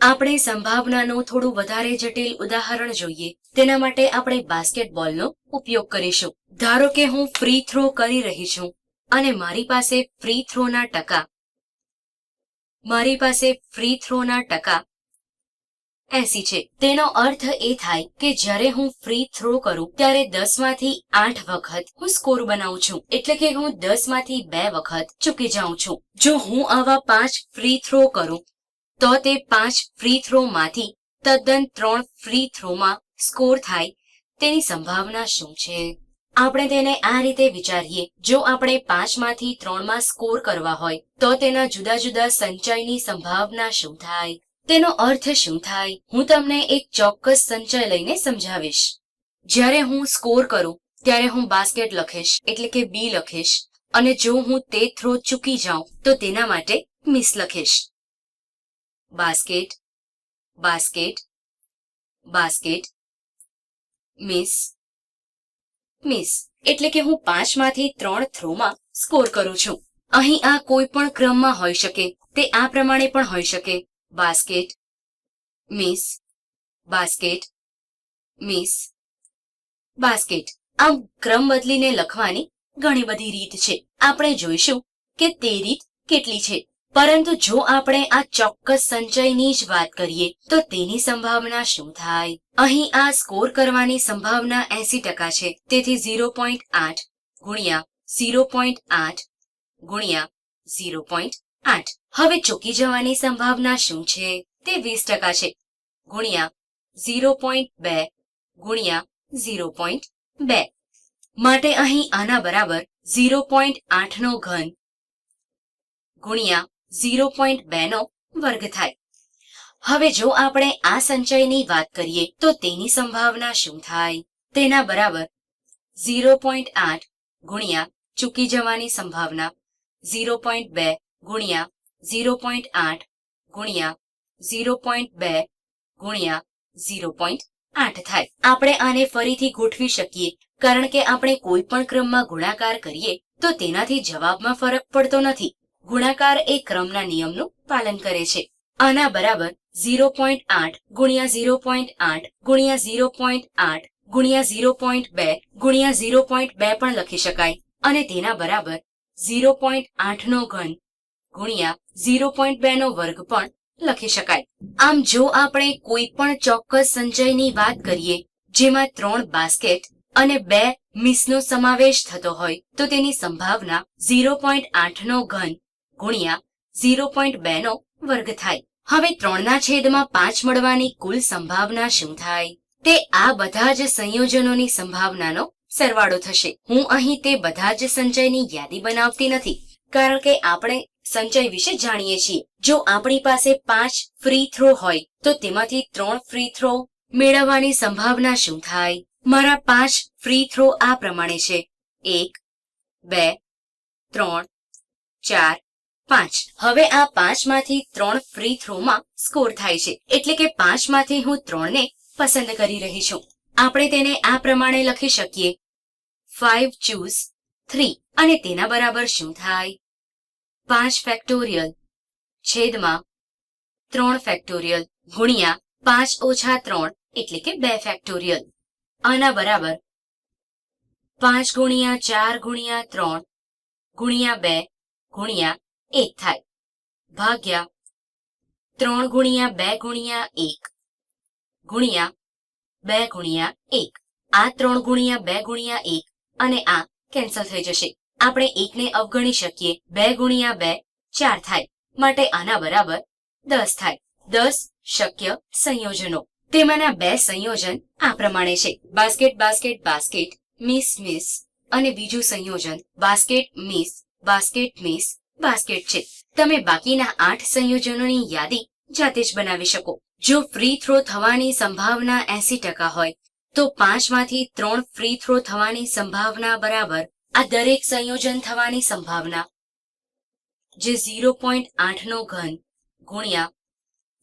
આપણે સંભાવનાનું થોડું વધારે જટિલ ઉદાહરણ જોઈએ. તેના માટે આપણે બાસ્કેટબોલનો ઉપયોગ કરીશું. ધારો કે હું ફ્રી થ્રો કરી રહી છું, અને મારી પાસે ફ્રી થ્રોના ટકા મારી પાસે ફ્રી થ્રોના ટકા એસી છે. તેનો અર્થ એ થાય કે જ્યારે હું ફ્રી થ્રો કરું, ત્યારે દસમાંથી આઠ વખત હું સ્કોર બનાવું છું. એટલે કે હું દસમાંથી બે વખત ચૂકી જાઉં છું. જો હું આવા પાંચ ફ્રી થ્રો કરું તો તે પાંચ ફ્રી થ્રોમાંથી તદ્દન ત્રણ ફ્રી થ્રોમાં સ્કોર થાય તેની સંભાવના શું છે? આપણે તેને આ રીતે વિચારીએ, જો આપણે પાંચમાંથી ત્રણમાં સ્કોર કરવા હોય, તો તેના જુદા જુદા સંચયની સંભાવના શું થાય? તેનો અર્થ શું થાય? હું તમને એક ચોક્કસ સંચય લઈને સમજાવીશ. જ્યારે હું સ્કોર કરું, ત્યારે હું બાસ્કેટ લખીશ, એટલે કે બી લખીશ, અને જો હું તે થ્રો ચૂકી જાઉં, તો તેના માટે મિસ લખીશ. Basket basket basket miss miss એટલે કે હું પાંચમાંથી ત્રણ થ્રોમાં સ્કોર કરું છું. અહીં આ કોઈ પણ ક્રમમાં હોઈ શકે. તે આ પ્રમાણે પણ હોઈ શકે. Basket miss basket miss basket આમ ક્રમ બદલીને લખવાની ઘણી બધી રીત છે. આપણે જોઈશું કે તે રીત કેટલી છે. પરંતુ જો આપણે આ ચોક્કસ સંચયની જ વાત કરીએ, તો તેની સંભાવના શું થાય? અહીં આ સ્કોર કરવાની સંભાવના એસી ટકા છે. તેથી ઝીરો પોઈન્ટ આઠ ગુણ્યા ઝીરો પોઈન્ટ આઠ ગુણ્યા ઝીરો પોઈન્ટ આઠ. હવે ચૂકી જવાની સંભાવના શું છે? તે વીસ ટકા છે. ગુણ્યા ઝીરો પોઈન્ટ બે ગુણ્યા ઝીરો પોઈન્ટ બે. માટે અહીં આના બરાબર ઝીરો પોઈન્ટ આઠનો ઘન ગુણ્યા ઝીરો પોઈન્ટ બે નો વર્ગ થાય. હવે જો આપણે આ સંચયની વાત કરીએ, તો તેની સંભાવના શું થાય? તેના બરાબર ઝીરો પોઈન્ટ આઠ ગુણ્યા ચૂકી જવાની સંભાવના, ઝીરો પોઈન્ટ બે ગુણ્યા ઝીરો પોઈન્ટ આઠ ગુણ્યા ઝીરો પોઈન્ટ બે ગુણ્યા ઝીરો પોઈન્ટ આઠ થાય. આપણે આને ફરીથી ગોઠવી શકીએ, કારણ કે આપણે કોઈ પણ ક્રમમાં ગુણાકાર કરીએ, તો તેનાથી જવાબમાં ફરક પડતો નથી. ગુણાકાર એ ક્રમના નિયમનું પાલન કરે છે. આના બરાબર ઝીરો પોઈન્ટ આઠ ગુણ્યા ઝીરો પોઈન્ટ આઠ ગુણ્યા ઝીરો પોઈન્ટ આઠ ગુણ્યા ઝીરો પોઈન્ટ બે ગુણ્યા ઝીરો પોઈન્ટ બે પણ લખી શકાય. અને તેના બરાબર ઝીરો પોઈન્ટ આઠનો ઘન ગુણ્યા ઝીરો પોઈન્ટ બે નો વર્ગ પણ લખી શકાય. આમ જો આપણે કોઈ પણ ચોક્કસ સંચયની વાત કરીએ, જેમાં ત્રણ બાસ્કેટ અને બે મિસનો સમાવેશ થતો હોય, તો તેની સંભાવના ઝીરો પોઈન્ટ આઠનો ઘન ગુણ્યા ઝીરો પોઈન્ટ બે નો વર્ગ થાય. હવે ત્રણના છેદમાં પાંચ મળવાની કુલ સંભાવના શું થાય? તે આ બધા જ સંયોજનોની સંભાવનાનો સરવાળો થશે. હું અહીં તે બધા જ સંચયની યાદી બનાવતી નથી, કારણ કે આપણે સંચય વિશે જાણીએ છીએ. જો આપણી પાસે પાંચ ફ્રી થ્રો હોય, તો તેમાંથી ત્રણ ફ્રી થ્રો મેળવવાની સંભાવના શું થાય? મારા પાંચ ફ્રી થ્રો આ પ્રમાણે છે. એક, બે, ત્રણ, ચાર પાંચ. હવે આ પાંચમાંથી ત્રણ ફ્રી થ્રોમાં સ્કોર થાય છે. એટલે કે પાંચમાંથી હું ત્રણને પસંદ કરી રહી છું. આપણે તેને આ પ્રમાણે લખી શકીએ. ફાઇવ ચૂઝ થ્રી અને તેના બરાબર શું થાય? પાંચ ફેક્ટોરિયલ છેદમાં ત્રણ ફેક્ટોરિયલ ગુણ્યા પાંચ ઓછા ત્રણ, એટલે કે બે ફેક્ટોરિયલ આના બરાબર પાંચ ગુણ્યા ચાર ગુણ્યા ત્રણ ગુણ્યા બે ગુણ્યા એક થાય. ભાગ્યા ત્રણ ગુણ્યા બે ગુણ્યા એક. ગુણ્યા બે ગુણ્યા એક. આ ત્રણ ગુણ્યા બે ગુણ્યા એક અને આ કેન્સલ થઈ જશે. આપણે એકને અવગણી શકીએ. બે ગુણ્યા બે, ચાર થાય. માટે આના બરાબર દસ થાય. દસ શક્ય સંયોજનો. તેમાંના બે સંયોજન આ પ્રમાણે છે. Basket basket basket, miss miss અને બીજું સંયોજન. Basket, miss basket, miss basket છે. તમે બાકીના આઠ સંયોજનોની યાદી જાતે જ બનાવી શકો. જો ફ્રી થ્રો થવાની સંભાવના એસી ટકા હોય, તો પાંચમાંથી ત્રણ ફ્રી થ્રો થવાની સંભાવના બરાબર આ દરેક સંયોજન થવાની સંભાવના. જે ઝીરો પોઈન્ટ આઠનો ઘન ગુણ્યા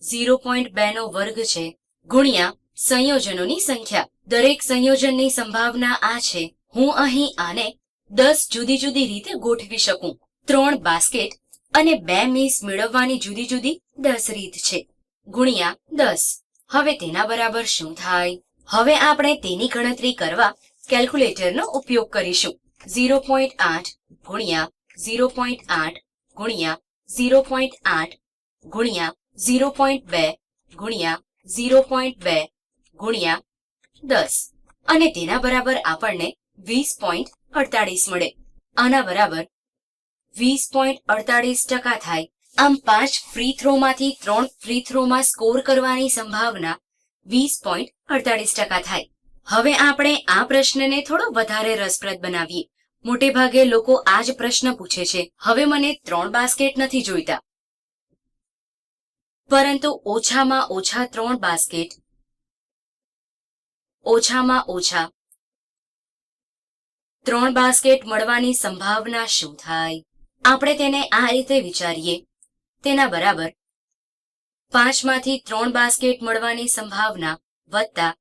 ઝીરો પોઈન્ટ બે નો વર્ગ છે ગુણ્યા સંયોજનોની સંખ્યા. દરેક સંયોજનની સંભાવના આ છે. હું અહીં આને દસ જુદી જુદી રીતે ગોઠવી શકું. ત્રણ બાસ્કેટ અને બે મીસ મેળવવાની જુદી જુદી દસ રીત છે. ગુણ્યા દસ. હવે તેના બરાબર શું થાય? હવે આપણે તેની ગણતરી કરવા કેલ્ક્યુલેટરનો ઉપયોગ કરીશું. ઝીરો પોઈન્ટ આઠ ગુણ્યા ઝીરો પોઈન્ટ આઠ ગુણ્યા ઝીરો પોઈન્ટ આઠ ગુણ્યા ઝીરો પોઈન્ટ બે ગુણ્યા ઝીરો પોઈન્ટ બે ગુણ્યા દસ. અને તેના બરાબર આપણને વીસ પોઈન્ટ અડતાળીસ મળે. આના બરાબર વીસ પોઈન્ટ અડતાળીસ ટકા થાય. આમ પાંચ ફ્રી થ્રોમાંથી ત્રણ ફ્રી થ્રોમાં સ્કોર કરવાની સંભાવના વીસ પોઈન્ટ અડતાળીસ ટકા થાય. હવે આપણે આ પ્રશ્નને થોડો વધારે રસપ્રદ બનાવીએ. મોટે ભાગે લોકો આ જ પ્રશ્ન પૂછે છે. હવે મને ત્રણ બાસ્કેટ નથી જોઈતા. પરંતુ ઓછામાં ઓછા ત્રણ બાસ્કેટ ઓછામાં ઓછા ત્રણ બાસ્કેટ મળવાની સંભાવના શું થાય? આપણે તેને આ રીતે વિચારીએ. તેના બરાબર પાંચમાંથી ત્રણ બાસ્કેટ મળવાની સંભાવના વત્તા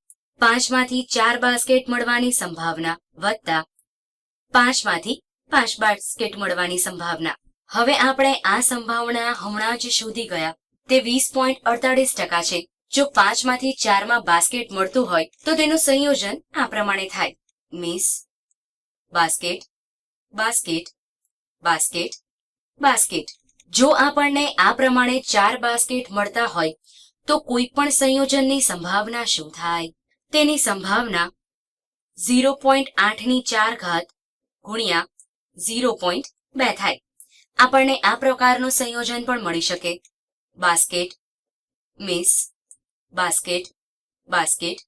પાંચમાંથી ચાર બાસ્કેટ મળવાની સંભાવના વત્તા પાંચમાંથી પાંચ બાસ્કેટ મળવાની સંભાવના. હવે આપણે આ સંભાવના હમણાં જ શોધી ગયા. તે વીસ પોઈન્ટ અડતાળીસ ટકા છે. જો પાંચમાંથી ચારમાં બાસ્કેટ મળતું હોય, તો તેનું સંયોજન આ પ્રમાણે થાય. Miss, basket basket basket? Basket. જો આપણને આ પ્રમાણે ચાર બાસ્કેટ મળતા હોય, તો કોઈ પણ સંયોજનની સંભાવના શું થાય? તેની સંભાવના ઝીરો પોઈન્ટ આઠની ચાર ઘાત ગુણ્યા ઝીરો પોઈન્ટ બે થાય. આપણને આ પ્રકારનું સંયોજન પણ મળી શકે. Basket, miss, basket basket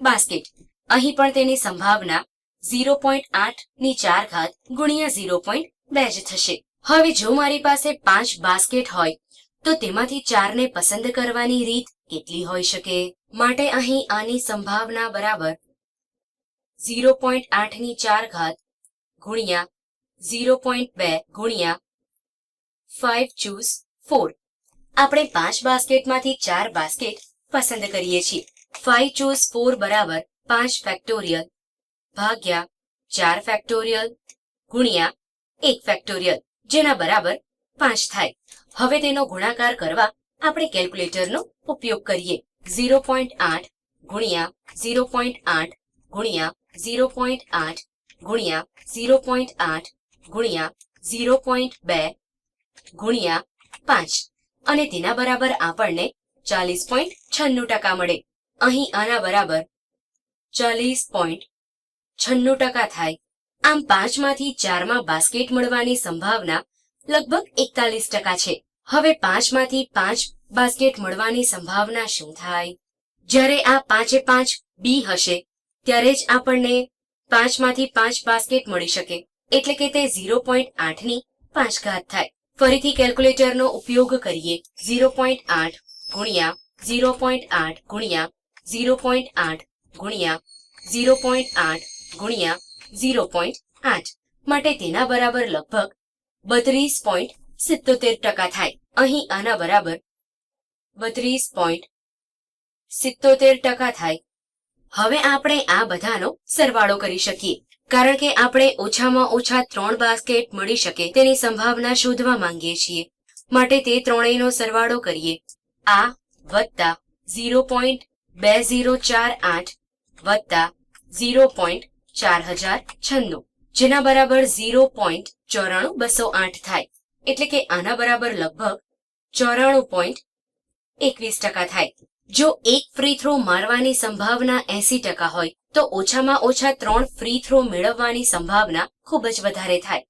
basket. અહીં પણ તેની સંભાવના ઝીરો પોઈન્ટ આઠની ચાર ઘાત ગુણ્યા ઝીરો પોઈન્ટ બે થશે. હવે જો મારી પાસે પાંચ બાસ્કેટ હોય, તો તેમાંથી ચારને પસંદ કરવાની રીત કેટલી હોઈ શકે? માટે અહીં આની સંભાવના બરાબર ઝીરો પોઈન્ટ આઠની ચાર ઘાત ગુણ્યા ઝીરો પોઈન્ટ બે ગુણ્યા ફાઈવ ચૂઝ ફોર. આપણે પાંચ બાસ્કેટમાંથી ચાર બાસ્કેટ પસંદ કરીએ છીએ. ફાઈવ ચૂઝ ફોર બરાબર પાંચ ફેક્ટોરિયલ ભાગ્યા ચાર ફેક્ટોરિયલ ગુણ્યા એક ફેક્ટોરિયલ જેના બરાબર પાંચ થાય. હવે તેનો ગુણાકાર કરવા આપણે કેલ્ક્યુલેટરનો ઉપયોગ કરીએ. ઝીરો પોઈન્ટ આઠ ગુણ્યા ઝીરો પોઈન્ટ આઠ ગુણ્યા ઝીરો પોઈન્ટ આઠ ગુણ્યા ઝીરો પોઈન્ટ આઠ ગુણ્યા ઝીરો પોઈન્ટ બે ગુણ્યા પાંચ. અને તેના બરાબર આપણને ચાલીસ પોઈન્ટ છન્નું ટકા મળે. અહીં આના બરાબર ચાલીસ પોઈન્ટ છન્નું ટકા થાય. આમ પાંચમાંથી ચારમાં બાસ્કેટ મળવાની સંભાવના લગભગ એકતાલીસ ટકા છે. હવે પાંચમાંથી પાંચ બાસ્કેટ મળવાની સંભાવના શું થાય? જ્યારે આ પાંચે પાંચ બી હશે, ત્યારે જ આપણને પાંચમાંથી પાંચ બાસ્કેટ મળી શકે, એટલે કે તે ઝીરો પોઈન્ટ આઠની પાંચ ઘાત થાય. ફરીથી કેલ્ક્યુલેટરનો ઉપયોગ કરીએ. ઝીરો પોઈન્ટ આઠ ગુણ્યા ઝીરો પોઈન્ટ આઠ ગુણ્યા ઝીરો પોઈન્ટ આઠ ગુણ્યા ઝીરો પોઈન્ટ આઠ ગુણ્યા ઝીરો પોઈન્ટ આઠ માટે તેના બરાબર લગભગ બત્રીસ પોઈન્ટ સિત્તોતેર ટકા થાય. અહીં આના બરાબર બત્રીસ પોઈન્ટ સિત્તોતેર ટકા થાય. હવે આપણે આ બધાનો સરવાળો કરી શકીએ. કારણ કે આપણે ઓછામાં ઓછા ત્રણ બાસ્કેટ મળી શકે તેની સંભાવના શોધવા માંગીએ છીએ. માટે તે ત્રણેયનો સરવાળો કરીએ. આ વત્તા ઝીરો પોઈન્ટ બે ઝીરો ચાર આઠ વત્તા ઝીરો પોઈન્ટ ચાર હજાર છન્નું, જેના બરાબર ઝીરો પોઈન્ટ ચોરાણું બસો આઠ થાય. એટલે કે આના બરાબર લગભગ ચોરાણું પોઈન્ટ એકવીસ ટકા થાય. જો એક ફ્રી થ્રો મારવાની સંભાવના એસી ટકા હોય, તો ઓછામાં ઓછા ત્રણ ફ્રી થ્રો મેળવવાની સંભાવના ખૂબ જ વધારે થાય.